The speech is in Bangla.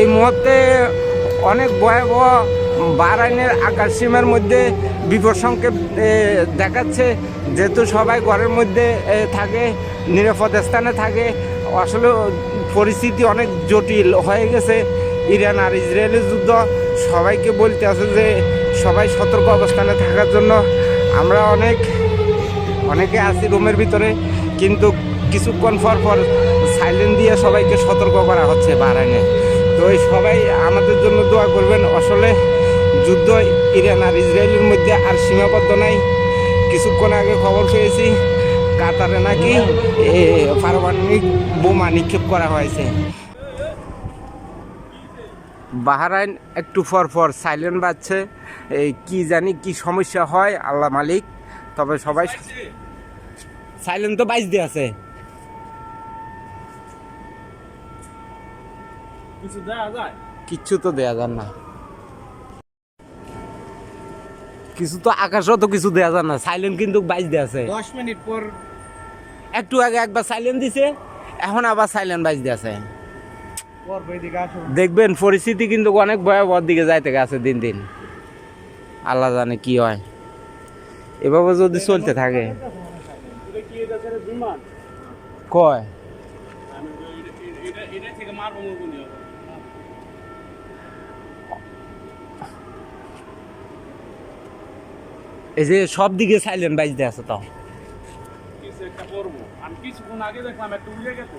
এই মুহূর্তে অনেক ভয়াবহ বাহরাইনের আকাশ সীমার মধ্যে বিপদ সংকেত দেখাচ্ছে। যেহেতু সবাই ঘরের মধ্যে থাকে, নিরাপদ স্থানে থাকে, আসলে পরিস্থিতি অনেক জটিল হয়ে গেছে। ইরান আর ইসরায়েলের যুদ্ধ, সবাইকে বলতে আছে যে সবাই সতর্ক অবস্থানে থাকার জন্য আমরা অনেক, অনেকে আছি রুমের ভিতরে, কিন্তু কিছুক্ষণ পর পর সাইলেন্ট দিয়ে সবাইকে সতর্ক করা হচ্ছে বাহরাইনে তো সবাই আমাদের জন্য দোয়া করবেন। আসলে যুদ্ধ ইরান আর ইসরায়েলের মধ্যে আর সীমাবদ্ধ নাই। কিছুক্ষণ আগে খবর পেয়েছি, কাতারে নাকি পারমাণবিক বোমা নিক্ষেপ করা হয়েছে। বাহারাইন একটু পর পর সাইলেন্ট বাজছে। কি জানি কি সমস্যা হয়, আল্লাহ মালিক। তবে সবাই সাইলেন্ট তো বাইশ দিয়ে আছে। কিছু দেওয়া যায়? কিচ্ছু তো দেয়া যান না। কিছু তো আকাশও তো কিছু দেয়া যান না সাইলেন্ট কিন্তু বাইশ দিয়ে আছে। দশ মিনিট পর একটু আগে একবার সাইলেন্ট দিছে এখন আবার সাইলেন্ট বাইশ দিয়ে আছে। দেখবেন পরিস্থিতি কিন্তু অনেক ভয়াবহ দিকে যাইতে গেছে দিন দিন। আল্লাহ জানে কি হয়। এভাবে যদি চলতে থাকে। কয়? এই যে সব দিকে সাইলেন্ট বাজতে আছে তাও। করব? আমি কিছুক্ষণ আগে দেখলাম একটা উড়ে গেছে।